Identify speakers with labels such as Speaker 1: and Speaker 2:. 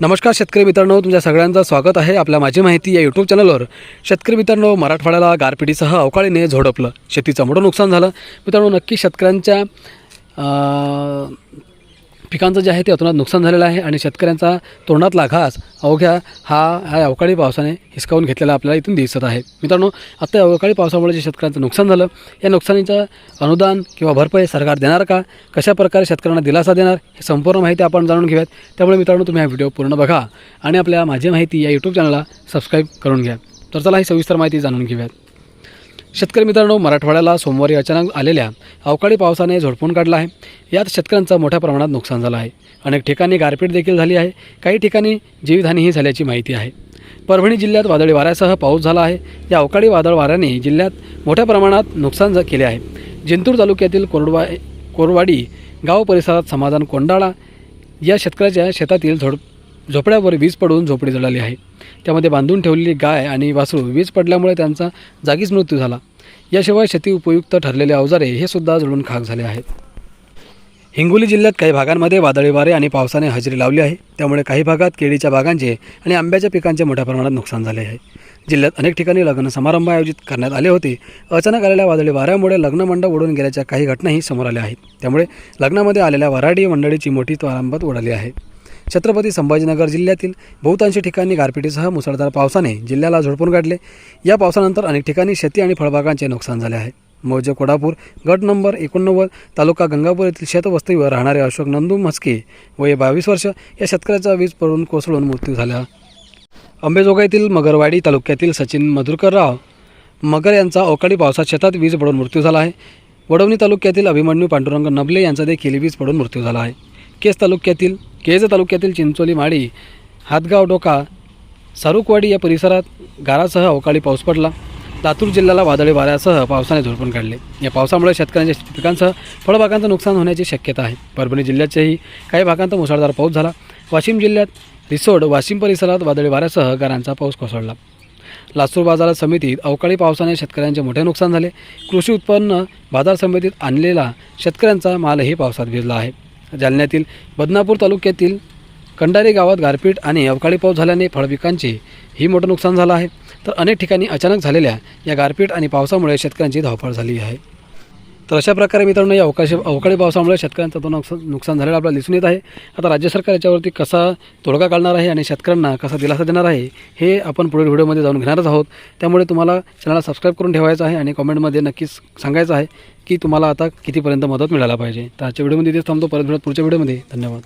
Speaker 1: नमस्कार शेतकरी मित्रांनो तुमच्या सगळ्यांचं स्वागत आहे आपल्या माझी माहिती या यूट्यूब चॅनलवर शेतकरी मित्रांनो मराठवाड्याला गारपिटीसह अवकाळीने झोडपलं. शेतीचं मोठं नुकसान झालं. मित्रांनो नक्की शेतकऱ्यांच्या पिकांचं जे आहे ते अतोनात नुकसान झालेलं आहे आणि शेतकऱ्यांचा तोंडातला घास अवघ्या हा ह्या अवकाळी पावसाने हिसकावून घेतलेला आपल्याला इथून दिसत आहे. मित्रांनो आत्ता अवकाळी पावसामुळे जे शेतकऱ्यांचं नुकसान झालं या नुकसानीचं अनुदान किंवा भरपाई सरकार देणार का? कशा प्रकारे शेतकऱ्यांना दिलासा देणार? हे संपूर्ण माहिती आपण जाणून घेऊयात. त्यामुळे मित्रांनो तुम्ही हा व्हिडिओ पूर्ण बघा आणि आपल्या माझी माहिती या यूट्यूब चॅनलला सबस्क्राईब करून घ्या. तर चला ही सविस्तर माहिती जाणून घेऊयात. शेतकरी मित्रांनो मराठवाड्याला सोमवारी अचानक आलेल्या अवकाळी पावसाने झोडपून काढला आहे. यात शेतकऱ्यांचं मोठ्या प्रमाणात नुकसान झालं आहे. अनेक ठिकाणी गारपीट देखील झाली आहे. काही ठिकाणी जीवितहानीही झाल्याची माहिती आहे. परभणी जिल्ह्यात वादळी वाऱ्यासह पाऊस झाला आहे. या अवकाळी वादळ वाऱ्याने जिल्ह्यात मोठ्या प्रमाणात नुकसान केले आहे. जिंतूर तालुक्यातील कोरडवा कोरवाडी गाव परिसरात समाधान कोंडाळा या शेतकऱ्याच्या शेतातील झोड झोपड्यावर वीज पडून झोपडी जळाली आहे. त्यामध्ये बांधून ठेवलेली गाय आणि वासरू वीज पडल्यामुळे त्यांचा जागीच मृत्यू झाला. याशिवाय शेती उपयुक्त ठरलेले अवजारे हे सुद्धा जळून खाक झाले आहेत. हिंगोली जिल्ह्यात काही भागांमध्ये वादळी वारे आणि पावसाने हजेरी लावली आहे. त्यामुळे काही भागात केळीच्या बागांचे आणि आंब्याच्या पिकांचे मोठ्या प्रमाणात नुकसान झाले आहे. जिल्ह्यात अनेक ठिकाणी लग्न समारंभ आयोजित करण्यात आले होते. अचानक आलेल्या वादळी वाऱ्यामुळे लग्नमंडप उडून गेल्याच्या काही घटनाही समोर आल्या आहेत. त्यामुळे लग्नामध्ये आलेल्या वराडी मंडळीची मोठी तारांबत उडाली आहे. छत्रपती संभाजीनगर जिल्ह्यातील बहुतांशी ठिकाणी गारपिटीसह मुसळधार पावसाने जिल्ह्याला झोडपून काढले. या पावसानंतर अनेक ठिकाणी शेती आणि फळबागांचे नुकसान झाले आहे. मौजे कोडापूर गट नंबर एकोणनव्वद तालुका गंगापूर येथील शेतवस्तीवर राहणारे अशोक नंदू म्हस्के वय बावीस वर्ष या शेतकऱ्याचा वीज पडून कोसळून मृत्यू झाला. अंबेजोगाईतील मगरवाडी तालुक्यातील सचिन मधुरकरराव मगर यांचा अवकाळी पावसात शेतात वीज पडून मृत्यू झाला आहे. वडवणी तालुक्यातील अभिमन्यू पांडुरंग नबले यांचा देखील वीज पडून मृत्यू झाला आहे. केस तालुक्यातील केज तालुक्यातील चिंचोली माडी हातगाव डोका सारुकवाडी या परिसरात गारासह अवकाळी पाऊस पडला. लातूर जिल्ह्याला वादळी वाऱ्यासह पावसाने झोडपून काढले. या पावसामुळे शेतकऱ्यांच्या पिकांसह फळबागांचं नुकसान होण्याची शक्यता आहे. परभणी जिल्ह्याच्याही काही भागांत मुसळधार पाऊस झाला. वाशिम जिल्ह्यात रिसोड वाशिम परिसरात वादळी वाऱ्यासह गारांचा पाऊस कोसळला. लासूर बाजार समितीत अवकाळी पावसाने शेतकऱ्यांचे मोठे नुकसान झाले. कृषी उत्पन्न बाजार समितीत आणलेला शेतकऱ्यांचा मालही पावसात भिजला आहे. जालन्यातील बदनापूर तालुक्यातील कंडारी गावात गारपीट आणि अवकाळी पाऊस झाल्याने फळपिकांचे ही मोठं नुकसान झालं आहे. तर अनेक ठिकाणी अचानक झालेल्या या गारपीट आणि पावसामुळे शेतकऱ्यांची धावपळ झाली आहे. तर अशा प्रकारे मित्रांनो या अवकाशी अवकाळी पावसामुळे शेतकऱ्यांचं तो नुकसान नुकसान झालेलं आपल्याला दिसून येत आहे. आता राज्य सरकार याच्यावरती कसा तोडगा काढणार आहे आणि शेतकऱ्यांना कसा दिलासा देणार आहे हे आपण पुढील व्हिडिओमध्ये जाऊन घेणारच आहोत. त्यामुळे तुम्हाला चॅनलला सबस्क्राईब करून ठेवायचं आहे आणि कॉमेंटमध्ये नक्कीच सांगायचं आहे. की तुम्हाला आता कितीपर्यंत मदत मिळायला पाहिजे. तर आजच्या व्हिडिओमध्ये इथेच थांबतो. परत भेटत पुढच्या व्हिडिओमध्ये. धन्यवाद.